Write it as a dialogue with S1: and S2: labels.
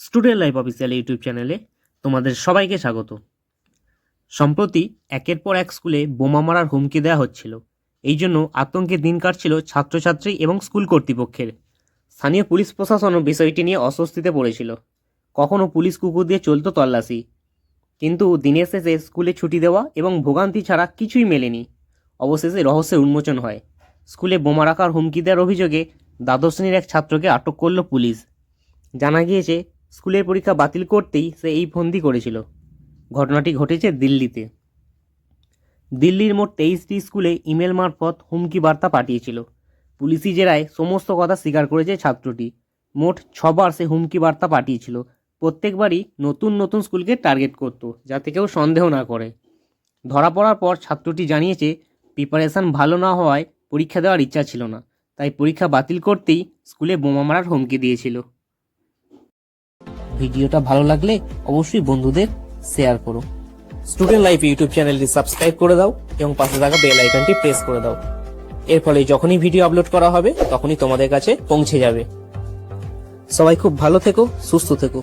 S1: Student life official YouTube চ্যানেলে তোমাদের সবাইকে স্বাগত। সম্প্রতি একের পর এক স্কুলে বোমা মারার হুমকি দেওয়া হচ্ছিল। এই জন্য আতঙ্কে দিন কাটছিল ছাত্রছাত্রী এবং স্কুল কর্তৃপক্ষের। স্থানীয় পুলিশ প্রশাসনও বিষয়টি নিয়ে অস্বস্তিতে পড়েছিল। কখনও পুলিশ কুকুর দিয়ে চলতো তল্লাশি। কিন্তু দিনের শেষে স্কুলে ছুটি দেওয়া এবং ভোগান্তি ছাড়া কিছুই মেলেনি। অবশেষে রহস্যের উন্মোচন হয়। স্কুলে বোমা রাখার হুমকি দেওয়ার অভিযোগে দ্বাদশ শ্রেণির এক ছাত্রকে আটক করল পুলিশ। জানা গিয়েছে স্কুলের পরীক্ষা বাতিল করতেই সে এই ফন্দি করেছিল। ঘটনাটি ঘটেছে দিল্লিতে। দিল্লির মোট তেইশটি স্কুলে ইমেল মারফত হুমকি বার্তা পাঠিয়েছিল। পুলিশি জেরায় সমস্ত কথা স্বীকার করেছে ছাত্রটি। মোট ছবার সে হুমকি বার্তা পাঠিয়েছিল। প্রত্যেকবারই নতুন নতুন স্কুলকে টার্গেট করত, যাতে কেউ সন্দেহ না করে। ধরা পড়ার পর ছাত্রটি জানিয়েছে, প্রিপারেশন ভালো না হওয়ায় পরীক্ষা দেওয়ার ইচ্ছা ছিল না। তাই পরীক্ষা বাতিল করতেই স্কুলে বোমা মারার হুমকি দিয়েছিল। ভিডিওটা ভালো লাগলে অবশ্যই বন্ধুদের শেয়ার করো। স্টুডেন্ট লাইফ ইউটিউব চ্যানেলটি সাবস্ক্রাইব করে দাও এবং পাশে থাকা বেল আইকনটি প্রেস করে দাও। এর ফলে যখনই ভিডিও আপলোড করা হবে, তখনই তোমাদের কাছে পৌঁছে যাবে। সবাই খুব ভালো থেকো, সুস্থ থেকো।